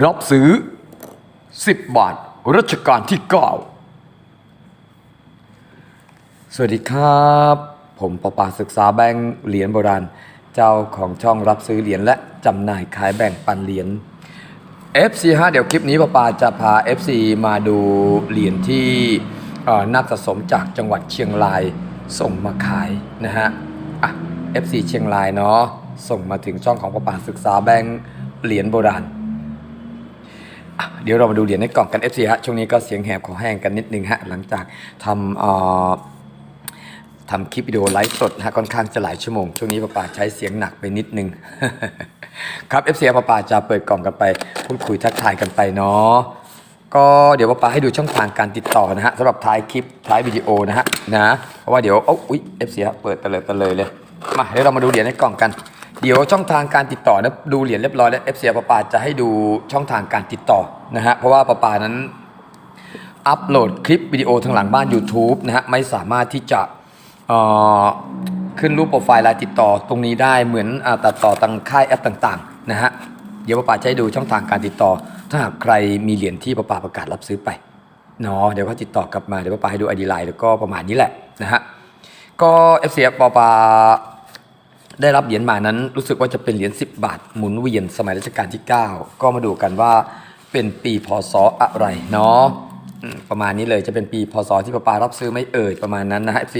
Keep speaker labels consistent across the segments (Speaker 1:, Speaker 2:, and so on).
Speaker 1: รับซื้อ 10 บาทรัชกาลที่ 9 สวัสดีครับ ผมประปาศึกษาแบงค์เหรียญโบราณ เจ้าของช่องรับซื้อเหรียญและจำหน่ายขายแบ่งปันเหรียญ FC ฮะเดี๋ยวคลิปนี้ประปาจะพา FC มาดูเหรียญที่นักสะสมจากจังหวัดเชียงรายส่งมาขายนะฮะอะ FC เชียงรายเนาะส่งมาถึงช่องของประปาศึกษาแบงค์เหรียญโบราณ เดี๋ยวเรามาดูเหรียญในกล่องกัน FC ฮะช่วงนี้ก็เสียงแหบขอแห้งกันนิดนึงฮะหลังจากทำทำคลิปวิดีโอไลฟ์สดฮะค่อนข้างจะหลายชั่วโมง ช่วงนี้ป้าป่าใช้เสียงหนักไปนิดนึง ครับ FC ป้าป่าจะเปิดกล่องกันไปพูดคุยทักทายกันไปเนาะก็เดี๋ยวป้าป่าให้ดูช่องทางการติดต่อนะฮะสำหรับท้ายคลิปท้ายวิดีโอนะฮะนะเพราะว่าเดี๋ยวเอ้าอุ๊ย FC ฮะเปิดไปเลยไปเลยเลยมาเดี๋ยวเรามาดูเหรียญในกล่องกัน เดี๋ยวช่องทางการติดต่อนะดูเหรียญเรียบร้อยแล้ว FC ป้าป่าจะให้ดูช่องทางการติดต่อนะฮะเพราะว่าปป่านั้นอัปโหลดคลิปวิดีโอทางหลังบ้าน YouTube นะฮะไม่สามารถที่จะเอ่อขึ้นรูปโปรไฟล์รายติดต่อตรงนี้ได้เหมือนอตัดต่อทางค่ายแอปต่างๆนะฮะเดี๋ยวป้าป๋าจะให้ดูช่องทางการติดต่อ ถ้าหากใครมีเหรียญที่ป้าป๋าประกาศรับซื้อไปเนาะเดี๋ยวเขาติดต่อกลับมาเดี๋ยวป้าป๋าให้ดูไอดีไลน์แล้วก็ประมาณนี้แหละนะฮะก็ FCF ป้าป๋า ได้รับเหรียญมานั้นรู้สึกว่าจะเป็นเหรียญ10 บาท หมุนเวียนสมัยรัชกาลที่ 9 ก็มาดูกันว่าเป็นปีพศอะไรเนาะประมาณนี้เลยจะเป็นปีพศที่ป้าปารับซื้อไม่เอ่ยประมาณนั้นนะฮะ FC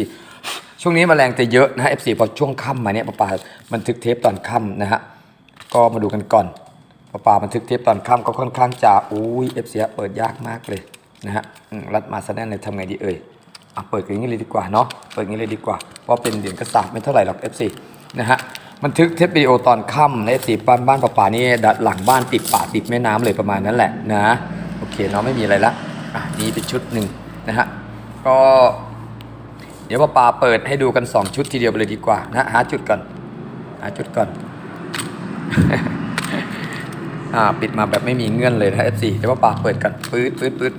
Speaker 1: ช่วงนี้แมลงจะเยอะนะฮะ FC พอช่วงค่ำมาเนี่ยป้าปาบันทึกเทปตอนค่ำนะฮะก็มาดูกันก่อนป้าปาบันทึกเทปตอนค่ำก็ค่อนข้างจะอุ้ย FC เปิดยากมากเลยนะฮะรัดมาซะแน่นเลยทำไงดีเอ่ยอะเปิดอย่างนี้เลยดีกว่าเนาะเปิดอย่างนี้เลยดีกว่าเพราะเป็นเหรียญกระสาบไม่เท่าไหร่หรอก FC นะฮะบันทึกเทปวิดีโอตอนค่ำใน FC บ้านบ้านป้าปานี่ดัดหลังบ้านติดป่าติดแม่น้ำเลยประมาณนั้นแหละนะโอเคเนาะไม่มีอะไรละอะนี่เป็นชุดหนึ่งนะฮะก็เดี๋ยวป้าปาเปิดให้ดูกัน 2 ชุดทีเดียวไปเลยดีกว่านะฮะหาจุดก่อนหาจุดก่อนอ่าปิดมาแบบไม่มีเงื่อนเลยนะ F4 เดี๋ยวป้าปาเปิดกันปื๊ดปื๊ดปื๊ด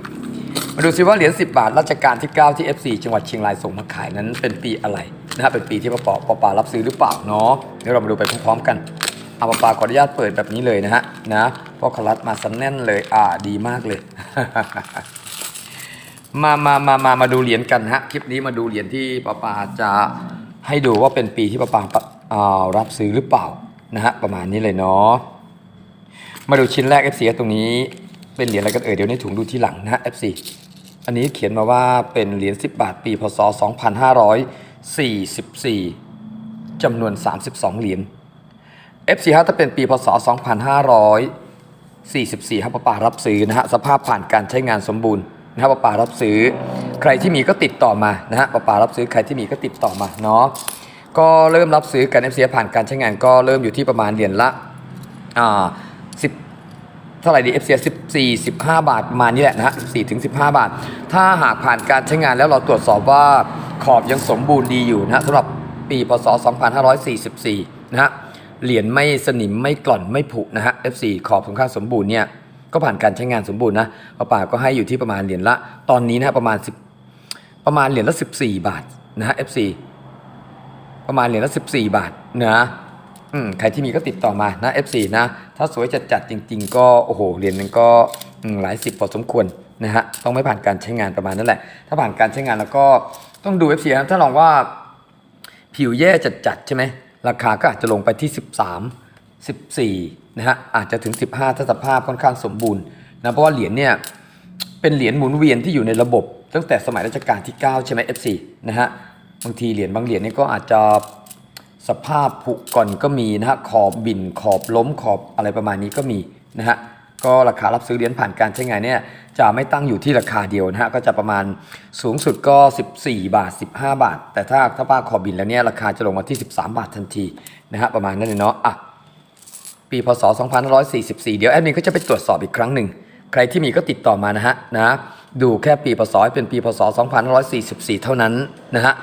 Speaker 1: มาดูซิว่าเหรียญ10 บาทรัชกาลที่ 9 ที่ F4 จังหวัดเชียงรายส่งมาขายนั้นเป็นปีอะไรนะฮะเป็นปีที่ป้าปอป้าปารับซื้อหรือเปล่าเนาะเดี๋ยวเรามาดูไปพร้อมๆกันเอาป้าปาขออนุญาตเปิดแบบนี้เลยนะฮะนะพราะคลัดมาสันแน่นเลยอ่าดีมากเลย มามามามามาดูเหรียญกันฮะคลิปนี้มาดูเหรียญที่ป้าปาจะให้ดูว่าเป็นปีที่ป้าปาปรับซื้อหรือเปล่านะฮะประมาณนี้เลยเนาะมาดูชิ้นแรก FC ตรงนี้ เป็นเหรียญอะไรกันเอ่ยเดี๋ยวในถุงดูที่หลังนะฮะ FC อันนี้เขียนมาว่าเป็นเหรียญ10 บาท ปีพศ 2544จำนวน 32 เหรียญ FC ฮะถ้าเป็นปีพศ 2544ครับป้าป่ารับซื้อนะฮะสภาพผ่านการใช้งานสมบูรณ์นะครับป้าป่ารับซื้อ ใครที่มีก็ติดต่อมานะฮะป้าป่ารับซื้อใครที่มีก็ติดต่อมาเนาะก็เริ่มรับซื้อกัน FC ผ่านการใช้งานก็เริ่มอยู่ที่ประมาณเหรียญละอ่าสิบ เท่าไหร่ดี FCS 14 15 บาทประมาณนี้แหละนะฮะ14ถึง15 บาท ถ้าหากผ่านการใช้งานแล้วเราตรวจสอบว่าขอบยังสมบูรณ์ดีอยู่นะฮะสำหรับปีพศ 2544 นะฮะเหรียญไม่สนิมไม่กล่อนไม่ผุนะฮะ F4 ขอบค่อนข้างสมบูรณ์เนี่ยก็ผ่านการใช้งานสมบูรณ์นะป้าป่าก็ให้อยู่ที่ประมาณเหรียญละตอนนี้นะฮะประมาณ 10 ประมาณเหรียญละ 14 บาทนะฮะ F4 ประมาณเหรียญละ 14 บาทนะ อืมใครที่มีก็ติดต่อมานะ F4 นะ ถ้าสวยจัดๆจริง ๆ ก็โอ้โหเหรียญนึงก็หลายสิบพอสมควรนะฮะต้องไม่ผ่านการใช้งานประมาณนั้นแหละ ถ้าผ่านการใช้งานแล้วก็ต้องดู F4 นะถ้าลองว่าผิวแย่จัดๆใช่ไหมราคาก็อาจจะลงไปที่ 13 14นะฮะอาจจะถึง 15 ถ้าสภาพค่อนข้างสมบูรณ์นะเพราะว่าเหรียญเนี่ยเป็นเหรียญหมุนเวียนที่อยู่ในระบบ ตั้งแต่สมัยรัชกาลที่ 9 ใช่ไหม F4 นะฮะบางทีเหรียญบางเหรียญนี่ก็อาจจะ สภาพผุก่อนก็มีนะฮะขอบบินขอบล้มขอบอะไรประมาณนี้ก็มีนะฮะก็ราคารับซื้อเหรียญผ่านการใช้งานเนี่ยจะไม่ตั้งอยู่ที่ราคาเดียวนะฮะก็จะประมาณสูงสุดก็ 14 บาท 15 บาท แต่ถ้าถ้าป้าขอบบินแล้วเนี่ยราคาจะลงมาที่ 13 บาททันทีนะฮะประมาณนั้นเลยเนาะอะปีพศ2544 เดี๋ยวแอดมินก็จะไปตรวจสอบอีกครั้งหนึ่งใครที่มีก็ติดต่อมานะฮะนะดูแค่ปีพศเป็นปีพศ2544 เท่านั้นนะฮะ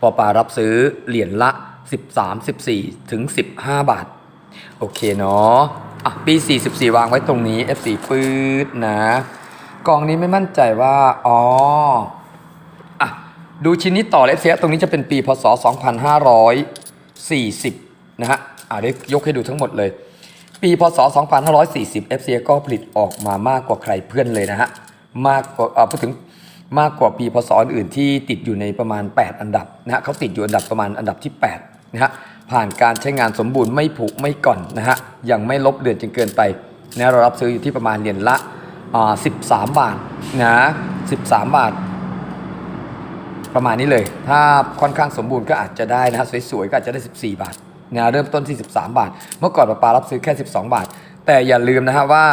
Speaker 1: ปอปารับซื้อเหรียญละ 13 14 ถึง 15 บาท โอเคเนาะอะปี 44 วางไว้ตรงนี้ F4 ปื๊ดนะ กองนี้ไม่มั่นใจว่า อ๋ออะดูชิ้นนี้ต่อเลยเสียตรงนี้จะเป็นปีพศ 2540 นะฮะ อะเดี๋ยวยกให้ดูทั้งหมดเลย ปีพศ 2540 FCA ก็ผลิตออกมามากกว่าใครเพื่อนเลยนะฮะ มากกว่าเอ่อพูดถึงมากกว่าปีพศอื่นที่ติดอยู่ในประมาณ 8 อันดับนะฮะเขาติดอยู่อันดับประมาณอันดับที่ 8 นะฮะผ่านการใช้งานสมบูรณ์ไม่ผุไม่ก่อนนะฮะยังไม่ลบเลือนจนเกินไปนะเรารับซื้ออยู่ที่ประมาณเหรียญละอ่า13 บาทนะ13 บาท ประมาณนี้เลย ถ้าค่อนข้างสมบูรณ์ก็อาจจะได้นะฮะสวยๆก็อาจจะได้ 14 บาทนะเริ่มต้นที่ 13 บาท เมื่อก่อนปลาปลารับซื้อแค่ 12 บาท แต่อย่าลืมนะฮะว่า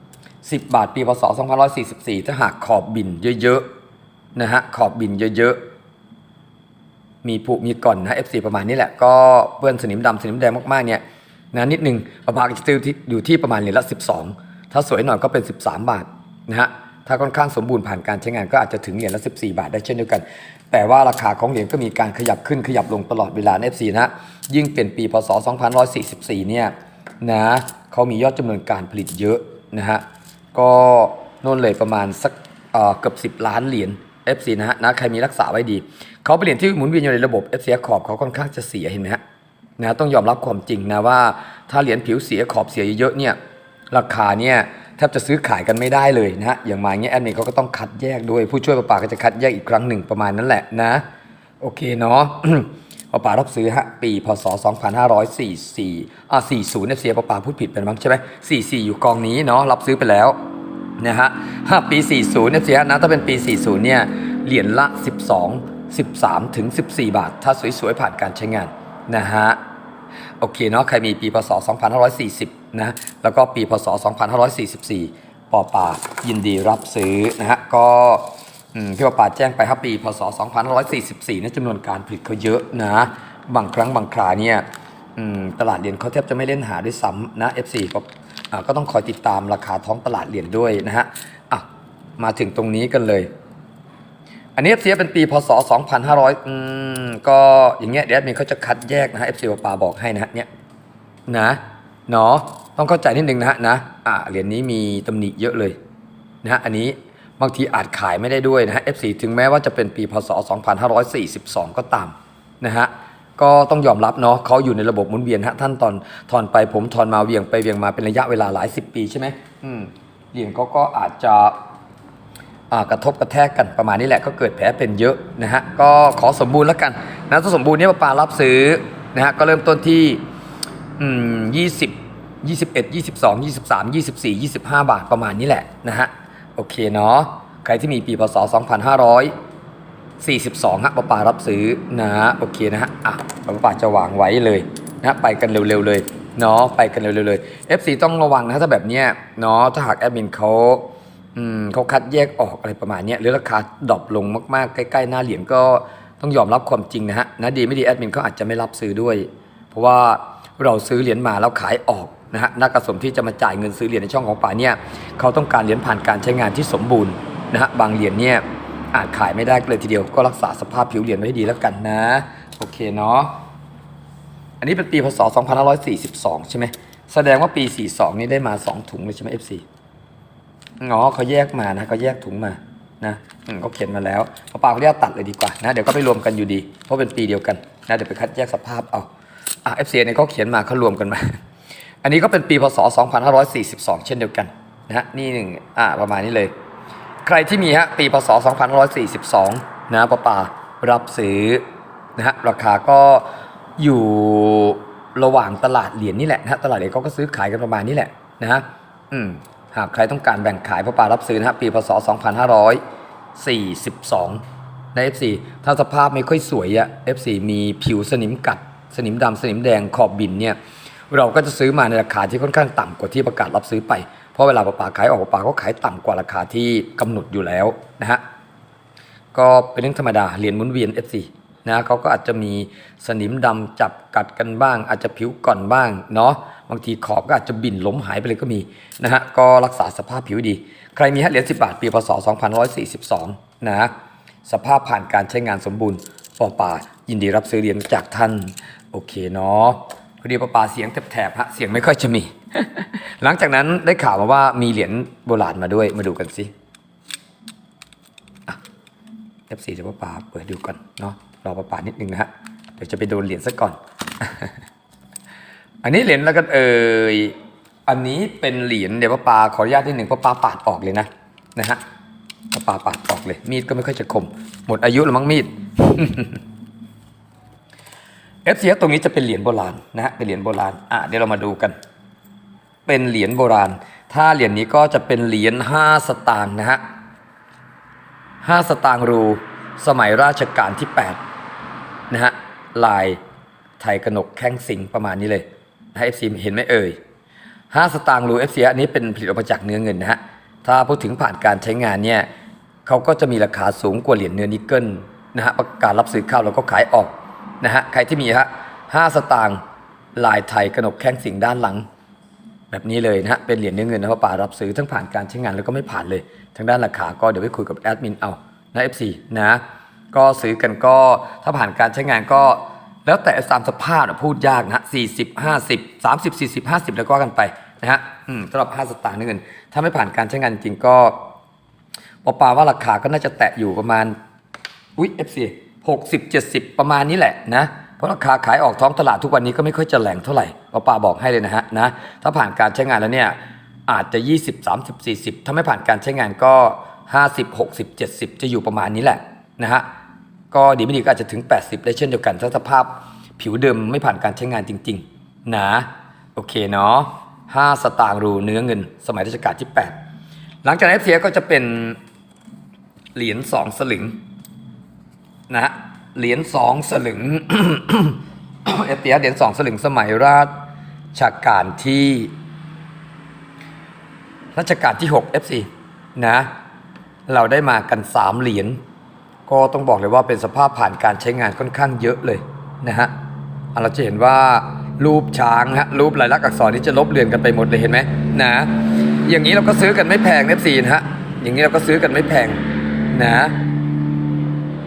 Speaker 1: 10 บาทปีพศ2544 ถ้าหากขอบบินเยอะๆนะฮะขอบบินเยอะๆ มีผุมีก่อนนะ FC ประมาณนี้แหละ ก็เปื้อนสนิมดำสนิมแดงมากๆเนี่ยนะนิดนึงประมาณจะอยู่ที่อยู่ที่ประมาณเหรียญละ 12 ถ้าสวยหน่อยก็เป็น 13 บาทนะฮะถ้าค่อนข้างสมบูรณ์ผ่านการใช้งานก็อาจจะถึงเหรียญละ 14 บาทได้เช่นเดียวกัน แต่ว่าราคาของเหรียญก็มีการขยับขึ้นขยับลงตลอดเวลาใน FC นะฮะยิ่งเป็นปีพศ2544 เนี่ยนะเขามียอดจำนวนการผลิตเยอะนะฮะ ก็น่นเลยประมาณสักเออเกือบ 10 ล้านเหรียญ FC นะฮะนะใครมีรักษาไว้ดี เขาเป็นเหรียญที่หมุนเวียนอยู่ในระบบ FC ขอบเขาค่อนข้างจะเสียเห็นไหมฮะนะต้องยอมรับความจริงนะว่าถ้าเหรียญผิวเสียขอบเสียเยอะๆเนี่ยราคาเนี่ยแทบจะซื้อขายกันไม่ได้เลยนะฮะอย่างมางเงี้ยแอดมินเขาก็ต้องคัดแยกด้วยผู้ช่วยประปาก็จะคัดแยกอีกครั้งหนึ่งประมาณนั้นแหละนะ โอเคเนาะประปารับซื้อฮะปีพศ 2544อ่า40เนี่ยเสียประปาพูดผิดไปมั้งใช่ไหม44 อยู่กองนี้เนาะรับซื้อไปแล้วนะฮะปี 40เนี่ยเสิฮะนะถ้าเป็นปี 40เนี่ยเหรียญละ 12 13 ถึง 14 บาท ถ้าสวยๆ ผ่านการใช้งานนะฮะ โอเคเนาะใครมีปีพศ 2540 นะ แล้วก็ปีพศ 2544ปอปายินดีรับซื้อนะฮะ ก็พี่ปอป่าแจ้งไปครับปีพศ 2544เนี่ยจำนวนการผลิตเขาเยอะนะ บางครั้งบางคราเนี่ยตลาดเหรียญเขาแทบจะไม่เล่นหาด้วยซ้ำนะ F4 ก็ก็ต้องคอยติดตามราคาท้องตลาดเหรียญด้วยนะฮะอะมาถึงตรงนี้กันเลย อันนี้ FC เป็นปีพศ 2500 อืม ก็อย่างเงี้ยเดี๋ยวแอดมินเขาจะคัดแยกนะฮะ FC ปาบอกให้นะฮะเนี่ยนะเนาะต้องเข้าใจนิดนึงนะฮะนะอ่าเหรียญนี้มีตำหนิเยอะเลยนะฮะอันนี้บางทีอาจขายไม่ได้ด้วยนะฮะ F4 ถึงแม้ว่าจะเป็นปีพศ 2542 ก็ตามนะฮะก็ต้องยอมรับเนาะเขาอยู่ในระบบหมุนเวียนฮะท่านตอนทอนไปผมทอนมาเวียงไปเวียงมาเป็นระยะเวลาหลายสิบปีใช่ไหมอืมเหรียญเขาก็อาจจะ กระทบกระแทกกันประมาณนี้แหละก็เกิดแผลเป็นเยอะนะฮะก็ขอสมบูรณ์แล้วกันนะถ้าสมบูรณ์เนี่ยปลารับซื้อนะฮะก็เริ่มต้นที่ยี่สิบยี่สิบเอ็ดยี่สิบสองยี่สิบสามยี่สิบสี่ยี่สิบห้าบาทประมาณนี้แหละนะฮะโอเคเนาะใครที่มีปีพศสองพันห้าร้อย42ฮะป้าป่ารับซื้อนะฮะโอเคนะฮะอะป้าป่าจะวางไว้เลยนะไปกันเร็วๆเลยเนาะไปกันเร็วๆเลย FC ต้องระวังนะถ้าแบบเนี้ยเนาะถ้าหากแอดมินเขา เขาคัดแยกออกอะไรประมาณนี้หรือราคาดรอปลงมากๆ ใกล้ๆ หน้าเหรียญก็ต้องยอมรับความจริงนะฮะนะดีไม่ดีแอดมินเขาอาจจะไม่รับซื้อด้วย เพราะว่าเราซื้อเหรียญมาแล้วขายออกนะฮะนักกระสมที่จะมาจ่ายเงินซื้อเหรียญในช่องของป่าเนี่ยเขาต้องการเหรียญผ่านการใช้งานที่สมบูรณ์นะฮะบางเหรียญเนี่ยอาจขายไม่ได้เลยทีเดียวก็รักษาสภาพผิวเหรียญไว้ให้ดีแล้วกันนะ โอเคเนาะอันนี้เป็นปีพศ2542 ใช่ไหมแสดงว่าปี 42 นี่ได้มา 2 ถุงเลยใช่ไหม FC อ๋อเขาแยกมานะเขาแยกถุงมานะเขาเขียนมาแล้วปาปาเขาเรียกตัดเลยดีกว่านะเดี๋ยวก็ไปรวมกันอยู่ดี เพราะเป็นปีเดียวกันนะเดี๋ยวไปคัดแยกสภาพเอาอะ FC เนี่ยเขาเขียนมาเขารวมกันมา อันนี้ก็เป็นปีพศ 2542 เช่นเดียวกันนะนี่หนึ่งอ่าประมาณนี้เลย ใครที่มีฮะปีพศ 2542 นะปะปารับซื้อนะฮะราคาก็อยู่ระหว่างตลาดเหรียญนี่แหละนะตลาดเหรียญเขาก็ซื้อขายกันประมาณนี้แหละนะฮะอืม หากใครต้องการแบ่งขายปะป่ารับซื้อนะฮะปีพศ 2542ใน F4 ถ้าสภาพไม่ค่อยสวยอะ F4 มีผิวสนิมกัด สนิมดำสนิมแดงขอบบินเนี่ยเราก็จะซื้อมาในราคาที่ค่อนข้างต่ำกว่าที่ประกาศรับซื้อไป เพราะเวลาปลาปาขายออกปลาก็ขายต่ำกว่าราคาที่กำหนดอยู่แล้วนะฮะก็เป็นเรื่องธรรมดาเหรียญหมุนเวียน F4 นะเขาก็อาจจะมีสนิมดำจับกัดกันบ้าง อาจจะผิวก่อนบ้างเนาะบางทีขอบก็อาจจะบิ่นล้มหายไปเลยก็มีนะฮะก็รักษาสภาพผิวดี ใครมีฮะเหรียญ10 บาท ปีพศ2542 นะสภาพผ่านการใช้งานสมบูรณ์ปอป่ายินดีรับซื้อเหรียญจากท่าน โอเคเนาะพอดีปอป่าเสียงแถบๆฮะเสียงไม่ค่อยจะมี หลังจากนั้นได้ข่าวมาว่ามีเหรียญโบราณมาด้วยมาดูกันสิ F4 จะป้าป่าเปิดดูก่อนเนาะ รอป้าป่านิดนึงนะฮะเดี๋ยวจะไปโดนเหรียญซะก่อน อันนี้เหรียญแล้วกันเอ่ยอันนี้เป็นเหรียญเดี๋ยวป้าปาขออนุญาตนิดหนึ่งป้าปาปาดออกเลยนะนะฮะป้าปาปาดออกเลย มีดก็ไม่ค่อยจะคม หมดอายุแล้วมั้งมีดเอฟซีตรงนี้จะเป็นเหรียญโบราณนะฮะเป็นเหรียญโบราณอะเดี๋ยวเรามาดูกัน เป็นเหรียญโบราณ ถ้าเหรียญนี้ก็จะเป็นเหรียญห้าสตางค์นะฮะห้าสตางค์รู สมัยราชการที่แปด นะฮะลายไทยกนกแข้งสิงประมาณนี้เลยให้เอฟซีเห็นไหมเอ่ยห้าสตางค์รูเอฟซีอันนี้เป็นผลิตออกมาจากเนื้อเงินนะฮะถ้าพูดถึงผ่านการใช้งานเนี่ยเขาก็จะมีราคาสูงกว่าเหรียญเนื้อนิกเกิลนะฮะประกาศรับซื้อเข้าเราก็ขายออกนะฮะใครที่มีฮะห้าสตางค์ลายไทยกนกแข้งสิงด้านหลัง แบบนี้เลยนะฮะเป็นเหรียญเนื้อเงินนะพราะป่ารับซื้อทั้งผ่านการใช้งานแล้วก็ไม่ผ่านเลย ทางด้านราคาก็เดี๋ยวไปคุยกับแอดมินเอานะ FC นะ ก็ซื้อกันก็ถ้าผ่านการใช้งานก็แล้วแต่ตามสภาพนะพูดยากนะ40 50 30 40 50แล้วก็กันไปนะฮะอืมสำหรับ5สตางค์เนื้อเงิน ถ้าไม่ผ่านการใช้งานจริงก็ปอปาว่าราคาก็น่าจะแตะอยู่ประมาณอุ๊ย FC 60 70ประมาณนี้แหละนะเพราะราคาขายออกท้องตลาดทุกวันนี้ก็ไม่ค่อยจะแหลงเท่าไหร่ป้าปาบอกให้เลยนะฮะนะถ้าผ่านการใช้งานแล้วเนี่ยอาจจะ 20 30 40 ถ้าไม่ผ่านการใช้งานก็ 50 60 70 จะอยู่ประมาณนี้แหละนะฮะ ก็ดีไม่ดีก็อาจจะถึง 80 ได้เช่นเดียวกันถ้าสภาพผิวเดิมไม่ผ่านการใช้งานจริงๆนะโอเคเนาะ5สตางค์รูเนื้อเงิน สมัยรัชกาลที่ 8 หลังจากนั้นเสียก็จะเป็นเหรียญ2สลึงนะฮะเหรียญสองสลึงเอฟเตียเหรียญสองสลึงสมัยราชการที่รัชกาลที่ 6 FC นะ เราได้มากัน 3 เหรียญ ก็ต้องบอกเลยว่าเป็นสภาพผ่านการใช้งานค่อนข้างเยอะเลยนะฮะเราจะเห็นว่ารูปช้างฮะรูปลายลักษณ์อักษรนี่จะลบเลือนกันไปหมดเลยเห็นไหมนะอย่างนี้เราก็ซื้อกันไม่แพง FC นะฮะอย่างนี้เราก็ซื้อกันไม่แพงนะ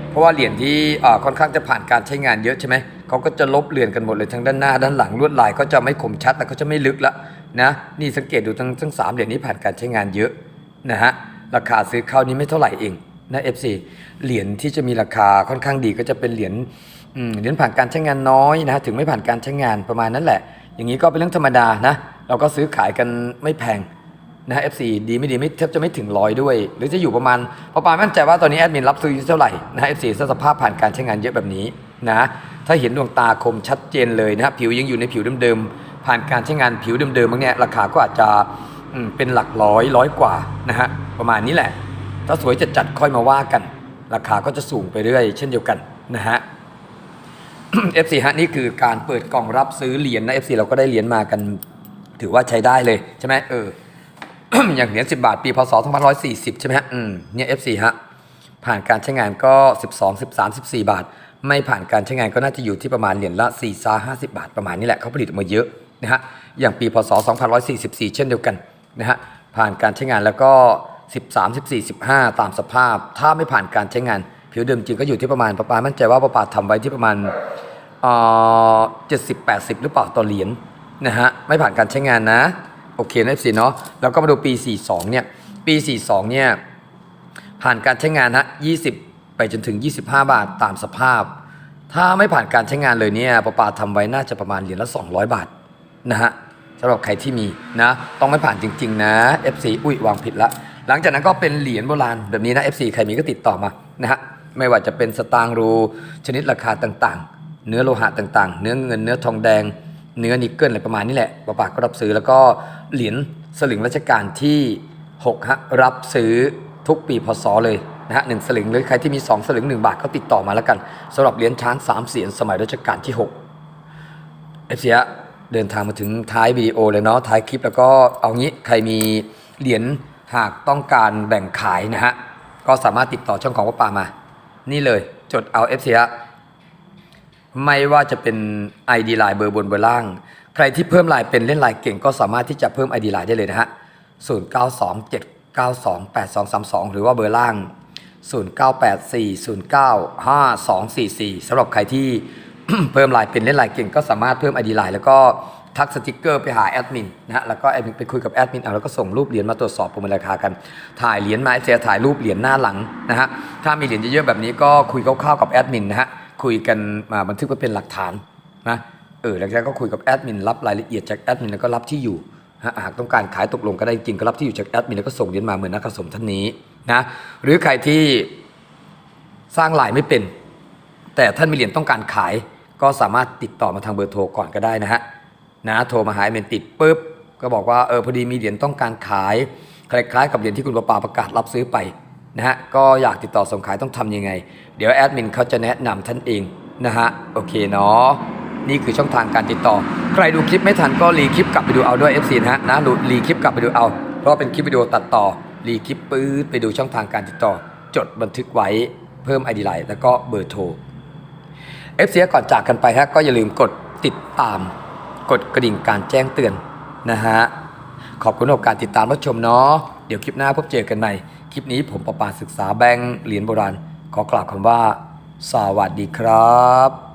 Speaker 1: เพราะว่าเหรียญที่ค่อนข้างจะผ่านการใช้งานเยอะใช่ไหมเขาก็จะลบเลือนกันหมดเลยทั้งด้านหน้าด้านหลังลวดลายก็จะไม่คมชัดแต่ก็จะไม่ลึกละนะนี่สังเกตดูทั้งทั้งสามเหรียญนี้ผ่านการใช้งานเยอะนะฮะราคาซื้อเข้านี้ไม่เท่าไหร่เอง นะ FC เหรียญที่จะมีราคาค่อนข้างดีก็จะเป็นเหรียญเหรียญผ่านการใช้งานน้อยนะถึงไม่ผ่านการใช้งานประมาณนั้นแหละ อย่างนี้ก็เป็นเรื่องธรรมดานะเราก็ซื้อขายกันไม่แพงนะ FC ดีไม่ดีไม่แทบจะไม่ถึงร้อยด้วย หรือจะอยู่ประมาณพอปามั่นใจว่าตอนนี้แอดมินรับซื้อเท่าไหร่นะ FC ถ้าสภาพผ่านการใช้งานเยอะแบบนี้นะถ้าเห็นดวงตาคมชัดเจนเลยนะผิวยังอยู่ในผิวเดิมๆผ่านการใช้งานผิวเดิมๆบางเนี่ยราคาก็อาจจะเป็นหลักร้อยร้อยกว่านะฮะประมาณนี้แหละ ถ้าสวยจัดจัดค่อยมาว่ากัน ราคาก็จะสูงไปเรื่อย เช่นเดียวกันนะฮะ FC ฮะนี่คือการเปิดกล่องรับซื้อเหรียญนะ FC เราก็ได้เหรียญมากัน ถือว่าใช้ได้เลยใช่ไหมเอออย่างเหรียญ10 บาท ปีพศ2540 ใช่ไหมฮะอืมเนี่ย F4 ฮะผ่านการใช้งานก็ 12 13 14 บาท ไม่ผ่านการใช้งานก็น่าจะอยู่ที่ประมาณเหรียญละ4ซา50 บาทประมาณนี้แหละเขาผลิตออกมาเยอะนะฮะอย่างปีพศ2544 เช่นเดียวกันนะฮะผ่านการใช้งานแล้วก็ 13 14 15 ตามสภาพ ถ้าไม่ผ่านการใช้งาน ผิวเดิมจริงก็อยู่ที่ประมาณประปามั่นใจว่าประปาทำไว้ที่ประมาณเอ่อ70 80หรือเปล่าต่อเหรียญนะฮะไม่ผ่านการใช้งานนะ โอเคนะสิเนาะแล้วก็มาดูปี 42เนี่ยปี 42เนี่ยผ่านการใช้งานฮะ20 ไปจนถึง 25 บาทตามสภาพ ถ้าไม่ผ่านการใช้งานเลยเนี่ยประปาทำไว้น่าจะประมาณเหรียญละ 200 บาทนะฮะสำหรับใครที่มีนะ ต้องไม่ผ่านจริง ๆ นะ FC อุ้ยวางผิดละ หลังจากนั้นก็เป็นเหรียญโบราณแบบนี้นะ FC ใครมีก็ติดต่อมานะฮะไม่ว่าจะเป็นสตางรูชนิดราคาต่างๆ เนื้อโลหะต่างๆ เนื้อเงินเนื้อทองแดง เนื้อนิกเกิลอะไรประมาณนี้แหละป้าปาก็รับซื้อแล้วก็เหรียญสลึงรัชกาลที่6ฮะรับซื้อทุกปีพศเลยนะฮะหนึ่งสลึงหรือใครที่มี 2 สลึง 1 บาทก็ติดต่อมาแล้วกันสำหรับเหรียญช้าง3เสียนสมัยรัชกาลที่6เอฟเซียเดินทางมาถึงท้ายวิดีโอเลยเนาะท้ายคลิปแล้วก็เอางี้ใครมีเหรียญ หากต้องการแบ่งขายนะฮะ ก็สามารถติดต่อช่องของป้าปามา นี่เลยจดเอาเอฟเซียไม่ว่าจะเป็น ID ไลน์เบอร์บนเบอร์ล่าง ใครที่เพิ่มไลน์เป็นเล่นไลน์เก่ง ก็สามารถที่จะเพิ่ม ID ไลน์ได้เลยนะฮะ 0927928232 หรือว่าเบอร์ล่าง 0984095244สำหรับใครที่เพิ่มไลน์เป็นเล่นไลน์เก่ง ก็สามารถเพิ่ม ID ไลน์แล้วก็ ทักสติกเกอร์ไปหาแอดมินนะฮะแล้วก็แอดมินไปคุยกับแอดมินเอาแล้วก็ส่งรูปเหรียญมาตรวจสอบประเมินราคากัน ถ่ายเหรียญมาเสียถ่ายรูปเหรียญหน้าหลังนะฮะถ้ามีเหรียญเยอะๆแบบนี้ก็คุยคร่าวๆกับแอดมินนะฮะคุยกันมาบันทึกไว้เป็นหลักฐานนะเออแล้วจากนั้นก็คุยกับแอดมินรับรายละเอียดจากแอดมินแล้วก็รับที่อยู่หากต้องการขายตกลงก็ได้จริงก็รับที่อยู่จากแอดมินแล้วก็ส่งเหรียญมาเหมือนนักสะสมท่านนี้นะหรือใครที่สร้างลายไม่เป็น แต่ท่านมีเหรียญต้องการขาย ก็สามารถติดต่อมาทางเบอร์โทรก่อนก็ได้นะฮะ นะโทรมาหาเมนติดปุ๊บก็บอกว่าเออพอดีมีเหรียญต้องการขายคล้ายๆกับเหรียญที่คุณประปาประกาศรับซื้อไปนะฮะก็อยากติดต่อส่งขายต้องทำยังไง เดี๋ยวแอดมินเขาจะแนะนำท่านเองนะฮะโอเคเนาะนี่คือช่องทางการติดต่อ ใครดูคลิปไม่ทันก็รีคลิปกลับไปดูเอาด้วย FC นะฮะนะดูรีคลิปกลับไปดูเอา เพราะเป็นคลิปวิดีโอตัดต่อรีคลิปปื๊ดไปดูช่องทางการติดต่อ จดบันทึกไว้เพิ่ม ID ไลน์แล้วก็เบอร์โทรเอฟซีก่อนจากกันไปฮะก็อย่าลืมกดติดตาม กดกระดิ่งการแจ้งเตือนนะฮะขอบคุณสำหรับการติดตามรับชมเนาะเดี๋ยวคลิปหน้าพบเจอกันใหม่ คลิปนี้ผมประปาศึกษาแบงค์เหรียญโบราณ ขอกล่าวคำว่า สวัสดีครับ